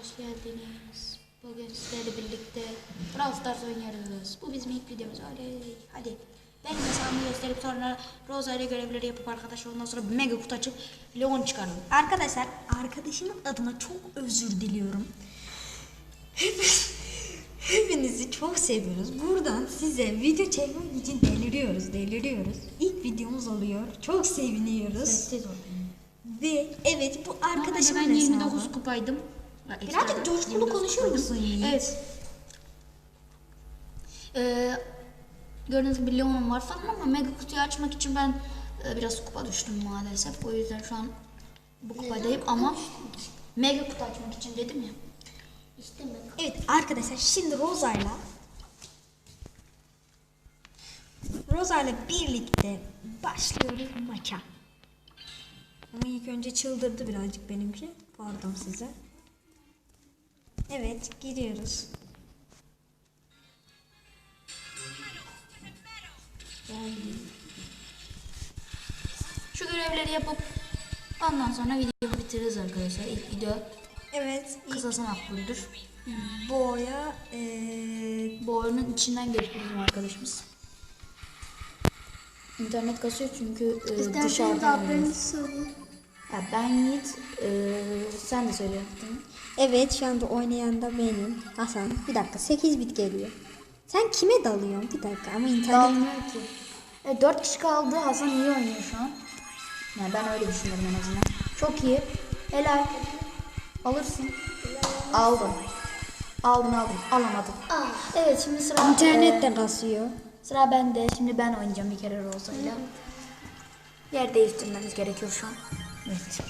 hoş geldiniz. Bugün sizlerle birlikte Brawl Stars oynuyoruz. Bu bizim ilk videomuz. Oley. Hadi. Benim hesabımı gösterip sonra Rosa ile görevleri yapıp arkadaşlar ondan sonra mega kutu açıp Leon çıkaralım. Arkadaşlar arkadaşımın adına çok özür diliyorum. Hepiniz- Hepinizi çok seviyoruz. Buradan size video çekmek için deliriyoruz, deliriyoruz. İlk videomuz oluyor. Çok seviniyoruz. Sessiz. Ve evet bu arkadaşımın ben 29 hesabı. kupaydım. Birazcık coşkulu 29 konuşuyor kupaydım. musun? Evet. Ee, gördüğünüz gibi Leon'um var falan ama mega kutuyu açmak için ben e, biraz kupa düştüm maalesef. O yüzden şu an bu kupadayım ama mega kutu açmak için dedim ya. İşte mega. Evet arkadaşlar şimdi Roza'yla Roza'yla birlikte başlıyoruz maça. Ama ilk önce çıldırdı birazcık benimki. Pardon size. Evet giriyoruz. Şu görevleri yapıp ondan sonra videoyu bitiririz arkadaşlar. İlk video Evet ilk kısası makbuldür. boya eee Bu oyunun içinden geçti bizim arkadaşımız. İnternet kasıyor çünkü e, dışarıdan. Ya ben Yiğit, e, sen de söyle. Evet şu anda oynayan da benim. Hasan. Bir dakika 8 bit geliyor. Sen kime dalıyorsun? Bir dakika ama internet... Dalmıyor ki. E, 4 kişi kaldı. Hasan iyi oynuyor şu an. Yani ben öyle düşünüyorum en azından. Çok iyi. Helal. Alırsın. Aldım. Aldım aldım. Alamadım. Evet şimdi sıra İnternet e, de kasıyor. sıra bende. Şimdi ben oynayacağım bir kere Rosa'yla. Yer değiştirmemiz gerekiyor şu an. Evet.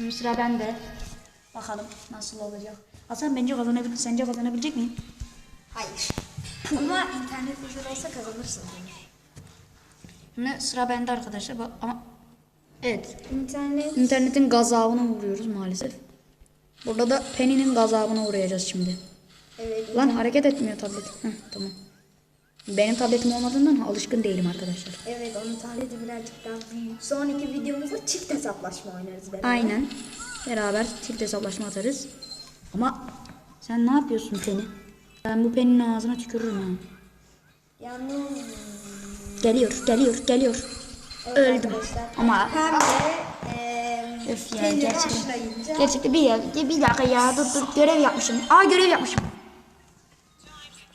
Şimdi sıra bende. Bakalım nasıl olacak. Hasan bence kazanabilecek. Sence kazanabilecek miyim? Hayır. ama internet olsa kazanırsın. Şimdi sıra bende arkadaşlar. Bak ama evet. İnternet... İnternetin gazabına uğruyoruz maalesef. Burada da Penny'nin gazabına uğrayacağız şimdi. Evet. Lan hareket etmiyor tablet. Heh, tamam. Benim tabletim olmadığından alışkın değilim arkadaşlar. Evet onun tableti birazcık daha büyük. Sonraki videomuzda çift hesaplaşma oynarız beraber. Aynen. Beraber çift hesaplaşma atarız. Ama sen ne yapıyorsun Penny? Ben bu Penny'nin ağzına tükürürüm ha. Yalnız... Geliyor, geliyor, geliyor. Evet Öldüm. arkadaşlar. Ama Hem de... eee Öf ya gerçekten. başlayınca... Gerçekten bir, bir dakika ya dur dur görev yapmışım. Aa görev yapmışım.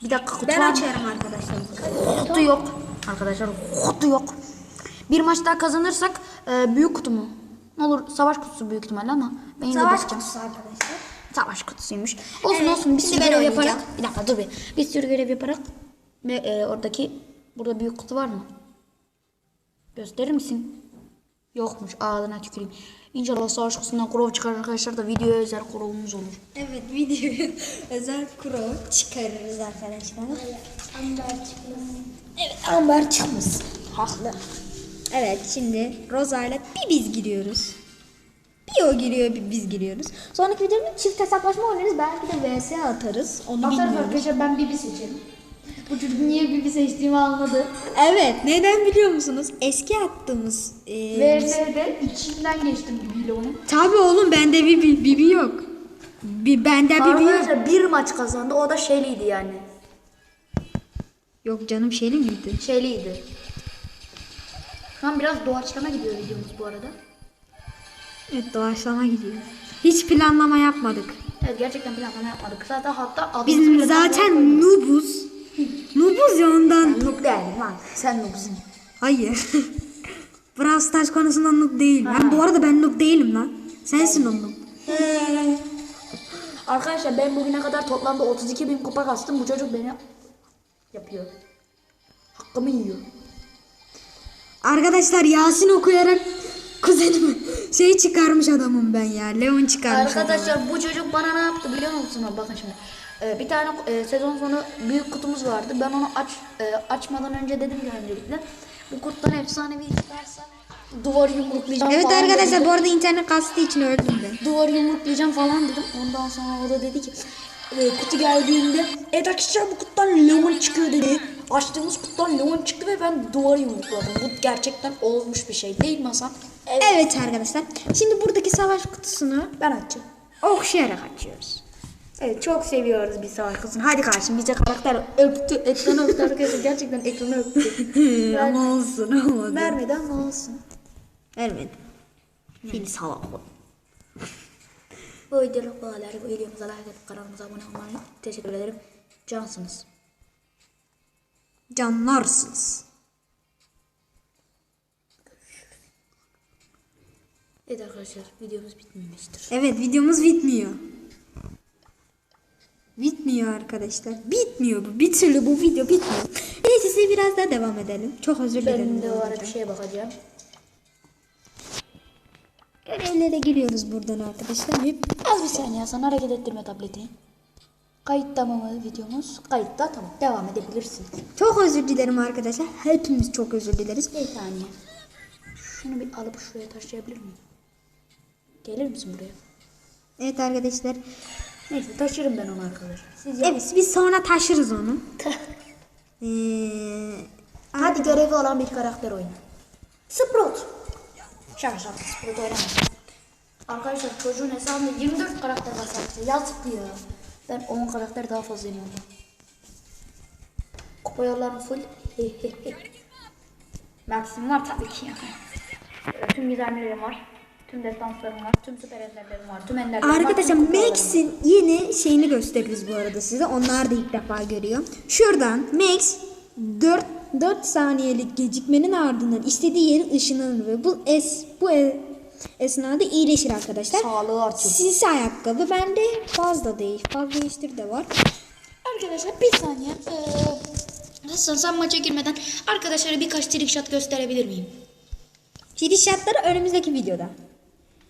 Bir dakika kutu Ben var açarım arkadaşlar. Kutu yok. Arkadaşlar kutu yok. Bir maç daha kazanırsak e, büyük kutu mu? Ne olur savaş kutusu büyük ihtimalle ama ben yine Savaş kutusu arkadaşlar. Savaş kutusuymuş. Olsun Evet, olsun bir şimdi sürü ben görev oynayacağım. yaparak. Bir dakika dur bir. Bir sürü görev yaparak ve e, oradaki burada büyük kutu var mı? Gösterir misin? Yokmuş. Ağzına tüküreyim. İnşallah savaş kutusundan kurov çıkar arkadaşlar da videoya özel kurovumuz olur. Evet videoya özel kuro çıkarırız arkadaşlar. Evet ambar çıkmasın. Haklı. Evet şimdi Roza ile bir biz giriyoruz. Bir o giriyor bir biz giriyoruz. Sonraki videomda çift hesaplaşma oynarız. Belki de vs atarız. Onu bilmiyoruz. arkadaşlar ben Bibi seçerim. Bu çocuk niye Bibi seçtiğimi anladı. Evet neden biliyor musunuz? Eski attığımız e, VS'de içinden geçtim Bibi ile onun. Tabii oğlum bende bir bir bibi yok. Bir bende bibi yok. Arkadaşlar bir maç kazandı. O da şeyliydi yani. Yok canım şeyli miydi? Şeyliydi. Şu an biraz doğaçlama gidiyor videomuz bu arada. Evet doğaçlama gidiyor. Hiç planlama yapmadık. Evet gerçekten planlama yapmadık. Zaten hatta adımızı Biz bile zaten noobuz. Noobuz ya ondan. Noob değilim lan. Sen noobsun. Hayır. Brawl Stars konusunda noob değil. Ben bu arada ben noob değilim lan. Sensin o noob. Arkadaşlar ben bugüne kadar toplamda 32 bin kupa kastım. Bu çocuk beni yapıyor. Hakkımı yiyor. Arkadaşlar Yasin okuyarak kuzenime şey çıkarmış adamım ben ya. Leon çıkarmış. Arkadaşlar bu çocuk bana ne yaptı biliyor musunuz? Bakın şimdi. Ee, bir tane e, sezon sonu büyük kutumuz vardı. Ben onu aç e, açmadan önce dedim ki öncelikle bu kurttan efsanevi çıkarsa duvar yumruklayacağım Evet falan arkadaşlar dedim. bu arada internet kastığı için öldüm ben. Duvar yumruklayacağım falan dedim. Ondan sonra o da dedi ki e, kutu geldiğinde evet arkadaşlar bu kutudan lemon çıkıyor dedi. açtığımız kutudan Leon çıktı ve ben duvarı yumrukladım. Bu gerçekten olmuş bir şey değil mi Hasan? Evet arkadaşlar. Şimdi buradaki savaş kutusunu Ben açacağım. okşayarak açıyoruz. Evet çok seviyoruz bir savaş kutusunu. Hadi kardeşim bize karakter öptü. Ekranı öptü arkadaşlar. Gerçekten ekranı öptü. ama olsun olmadı. Vermeden ne olsun. Vermedim. Seni salak ol. Bu videoluk bu kadar. Bu videomuza like atıp kanalımıza abone olmayı teşekkür ederim. Cansınız. Canlarsınız. Evet arkadaşlar videomuz bitmemiştir. Evet videomuz bitmiyor. Bitmiyor arkadaşlar. Bitmiyor bu. Bir türlü bu video bitmiyor. Neyse size biraz daha devam edelim. Çok özür dilerim. Ben de arada. bir şeye bakacağım. Görevlere giriyoruz buradan arkadaşlar. Hep Az bir saniye Hasan hareket ettirme tabletini. Kayıtta mı videomuz? Kayıtta tamam. Devam edebilirsin. çok özür dilerim arkadaşlar. Hepimiz çok özür dileriz. Bir saniye. Şunu bir alıp şuraya taşıyabilir miyim? Gelir misin buraya? Evet arkadaşlar. Neyse taşırım ben onu arkadaşlar. Siz yapın. Evet biz sonra taşırız onu. Ee, Hadi görevi olan bir karakter oyna. Sprout. Şaka şaka Sprout oynamaz. Arkadaşlar çocuğun hesabında 24 karakter var sadece. Yazık ya. Ben 10 karakter daha fazla yeniyorum. Kupa yollarım full. Maxim var tabii ki Tüm gizemlerim var. Tüm destanslarım var. Tüm süper enderlerim var. Tüm enderlerim var. Arkadaşlar. Max'in yeni şeyini gösteririz bu arada size. Onlar da ilk defa görüyor. Şuradan Max 4 4 saniyelik gecikmenin ardından istediği yere ışınlanır ve bu es bu e- esnada iyileşir arkadaşlar. Sağlığı artıyor. Sinsi ayakkabı bende fazla değil. Fazla değiştir de var. Arkadaşlar bir saniye. Ee, Hasan sen maça girmeden arkadaşlara birkaç trick shot gösterebilir miyim? Trick shotları önümüzdeki videoda.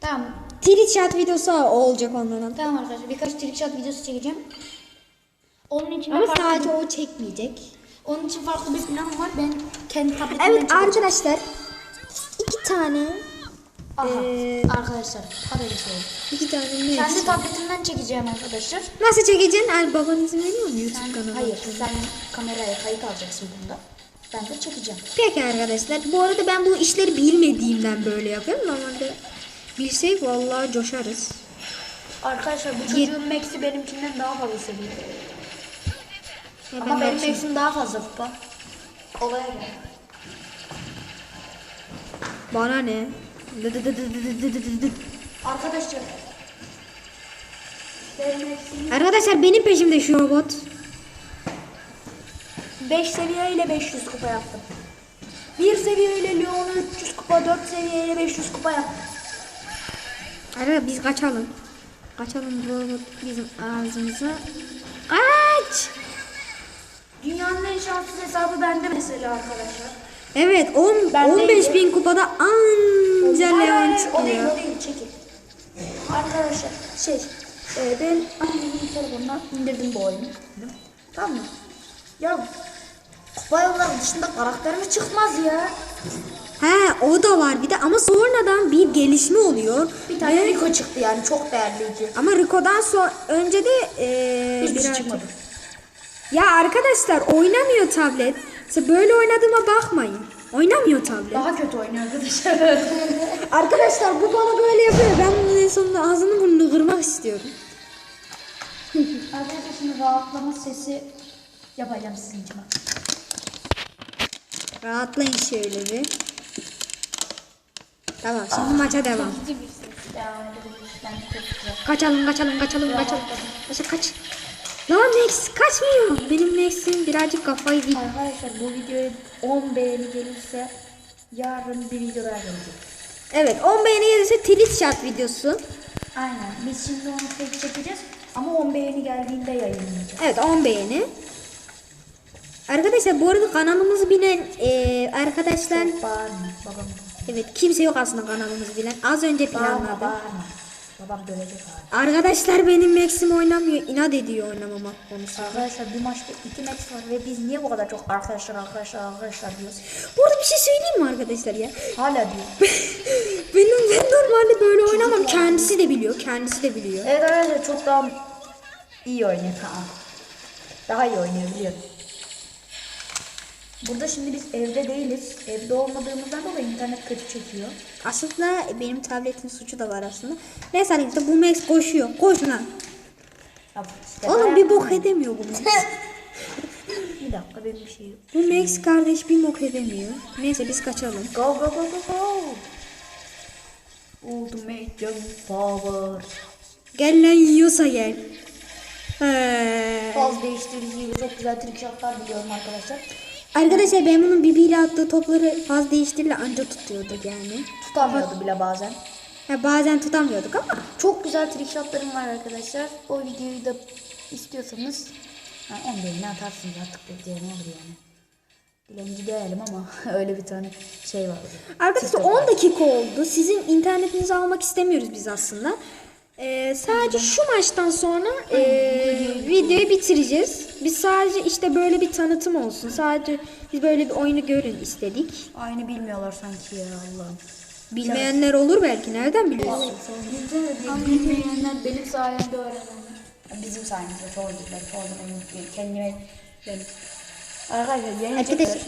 Tamam. Trick shot videosu olacak onların. Tamam arkadaşlar birkaç trick shot videosu çekeceğim. Onun için Ama farklı sadece bir- o çekmeyecek. onun için farklı bir planım var. Ben kendi tabletimden Evet çekeceğim. arkadaşlar iki tane Aha, ee, arkadaşlar haberiniz olsun. iki tane Max. Kendi tabletimden çekeceğim arkadaşlar. Nasıl çekeceksin? Ay, baban izin veriyor mu YouTube Sen, kanalı? hayır sen kameraya kayıt alacaksın bunda. Ben de çekeceğim. Peki arkadaşlar. Bu arada ben bu işleri bilmediğimden böyle yapıyorum. Normalde bilsek vallahi coşarız. Arkadaşlar bu Yet- çocuğun Max'i benimkinden daha fazla seviyor. Ya Ama ben benim. Max'im daha fazla kupa. Olaya gel. Bana ne? Dı dı dı dı dı dı dı dı dı. Arkadaşlar. Benim Max'im Arkadaşlar benim peşimde şu robot. 5 seviye ile 500 kupa yaptım. 1 seviye ile Leon'u 300 kupa, 4 seviye ile 500 kupa yaptım. Arkadaşlar biz kaçalım. Kaçalım bu robot bizim ağzımıza. Kaç! Dünyanın en şanssız hesabı bende mesela arkadaşlar. Evet 10, Ben 15 neydi? bin kupada anca Leon hayır, O değil, çıkıyor. o değil, çekil. Arkadaşlar, şey, e, ben annemin telefonundan indirdim bu oyunu. Tamam mı? Ya, kupa yolları dışında karakterimiz çıkmaz ya. He o da var bir de ama sonradan bir gelişme oluyor. Bir tane Ve- Rico çıktı yani, çok değerliydi. Ama Rico'dan sonra önce de eee Hiçbir şey çıkmadı. Ya arkadaşlar oynamıyor tablet. Size böyle oynadığıma bakmayın. Oynamıyor tablet. Daha kötü oynuyor arkadaşlar. Arkadaşlar bu bana böyle yapıyor. Ben bunun en sonunda ağzını burnunu kırmak istiyorum. arkadaşlar şimdi rahatlama sesi yapacağım sizin için. Rahatlayın şöyle bir. Tamam şimdi maça devam. Kaçalım kaçalım kaçalım kaçalım. Kaç kaç. Lan Max kaçmıyor. Benim Max'im birazcık kafayı gitti. Arkadaşlar bu videoya 10 beğeni gelirse yarın bir video daha gelecek. Evet 10 beğeni gelirse tweet shot videosu. Aynen. Biz şimdi onu tek çekeceğiz ama 10 beğeni geldiğinde yayınlayacağız. Evet 10 beğeni. Arkadaşlar bu arada kanalımızı bilen eee, arkadaşlar Bağırma. Evet kimse yok aslında kanalımızı bilen. Az önce Bağırma. planladı. Bağırma. Babam dövecek abi. Arkadaşlar benim Max'im oynamıyor. inat ediyor oynamamak konusunda. Arkadaşlar bir maçta 2 maç var ve biz niye bu kadar çok arkadaşlar arkadaşlar arkadaşlar diyoruz? Bu arada bir şey söyleyeyim mi arkadaşlar ya? Hala diyor. Benim ben normalde böyle oynamam. Kendisi de biliyor. Kendisi de biliyor. evet arkadaşlar çok daha iyi oynuyor. Tamam. Daha iyi oynuyor biliyorum. Burada şimdi biz evde değiliz. Evde olmadığımızdan dolayı internet kötü çekiyor. Aslında benim tabletin suçu da var aslında. Neyse arkadaşlar bu Max koşuyor. Koş lan. Ya işte Oğlum bir bok edemiyor bu Max. Bir dakika benim bir şey yok. bu Max kardeş bir bok edemiyor. Neyse biz kaçalım. Go go go go go. Ultimate Power. Gel lan yiyorsa gel. He. Faz değiştirici ve çok güzel trickshotlar biliyorum arkadaşlar. Arkadaşlar ben bunun bibiyle attığı topları faz değiştiriyle anca tutuyorduk yani. Tutamıyordu bile bazen. Ha, bazen tutamıyorduk ama. Çok güzel trickshotlarım var arkadaşlar. O videoyu da istiyorsanız ha, 10 beğeni atarsınız artık bekleyen olur yani. Dilenci değilim ama öyle bir tane şey var. Arkadaşlar 10 dakika oldu. Sizin internetinizi almak istemiyoruz biz aslında. Ee, sadece şu maçtan sonra ee, videoyu bitireceğiz. Biz sadece işte böyle bir tanıtım olsun. Sadece biz böyle bir oyunu görün istedik. Aynı bilmiyorlar sanki ya Allah'ım. Bilmeyenler olur belki. Nereden biliyorsun? Bilmeyenler benim sayemde öğrenenler. Bizim sayemizde çoğu değiller. Çoğudan emin değilim. Kendime. Arkadaşlar yenilecekler. Arkadaş,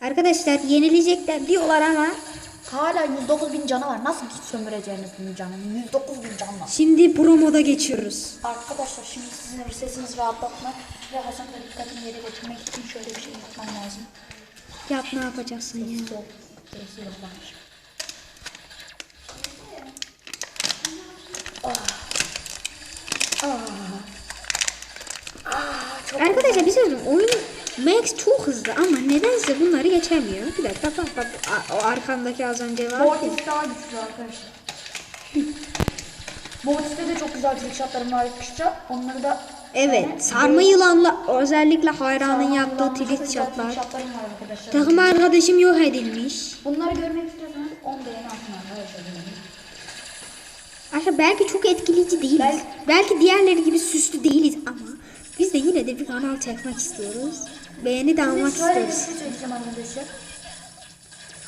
arkadaşlar yenilecekler diyorlar ama Hala 109 bin canı var. Nasıl sömüreceğiniz bunun canını? 109 bin can var. şimdi promoda geçiyoruz. Arkadaşlar şimdi sizin sesinizi rahatlatmak ve Hasan'ın dikkatini yere getirmek için şöyle bir şey yapmam lazım. Yap ne yapacaksın ya? Çok sesli yapmak. Arkadaşlar bir şey söyleyeyim. Oyun Max çok hızlı ama nedense bunları geçemiyor. Bir dakika bak bak o arkandaki az önce var. Mortis daha güçlü arkadaşlar. Mortis'te de çok güzel trickshotlarım var arkadaşlar. Onları da Evet sarma yılanla özellikle hayranın yaptığı trick tweet arkadaşlar. Takım arkadaşım yok edilmiş. Bunları görmek istiyorsanız 10 beğeni arkadaşlar. Arkadaşlar belki çok etkileyici değiliz. Belki- Belki diğerleri gibi süslü değiliz ama biz de yine de bir kanal çekmek istiyoruz. Beğeni de almak istiyoruz. şey arkadaşlar.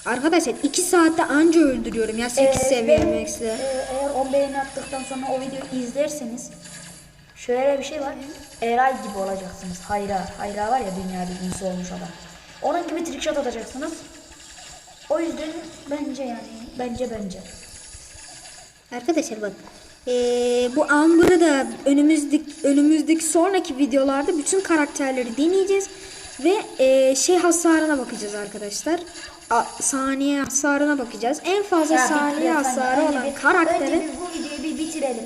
Arkadaşlar 2 saatte anca öldürüyorum ya 8 Ee, seviye Max'le. e, eğer 10 beğeni attıktan sonra o videoyu izlerseniz şöyle bir şey var. Eray gibi olacaksınız. Hayra. Hayra var ya dünya birincisi olmuş adam. Onun gibi trickshot atacaksınız. O yüzden bence yani bence bence. Arkadaşlar bak. eee, bu Amber'ı da önümüzdeki önümüzdeki sonraki videolarda bütün karakterleri deneyeceğiz ve eee, şey hasarına bakacağız arkadaşlar. A, saniye hasarına bakacağız. En fazla Ya saniye hasarı olan bir- karakterin Önce bir bu videoyu bir bitirelim.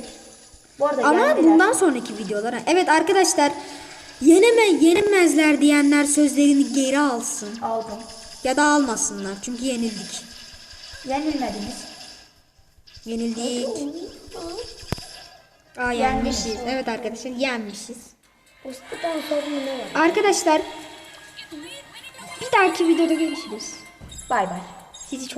Bu arada ama bundan sonraki videolara. Evet arkadaşlar yeneme yenilmezler diyenler sözlerini geri alsın aldım. ya da almasınlar çünkü yenildik. Yenilmediniz. Yenildik. Aa yenmişiz. Evet arkadaşlar yenmişiz. Arkadaşlar bir dahaki videoda görüşürüz. Bay bay. Sizi çok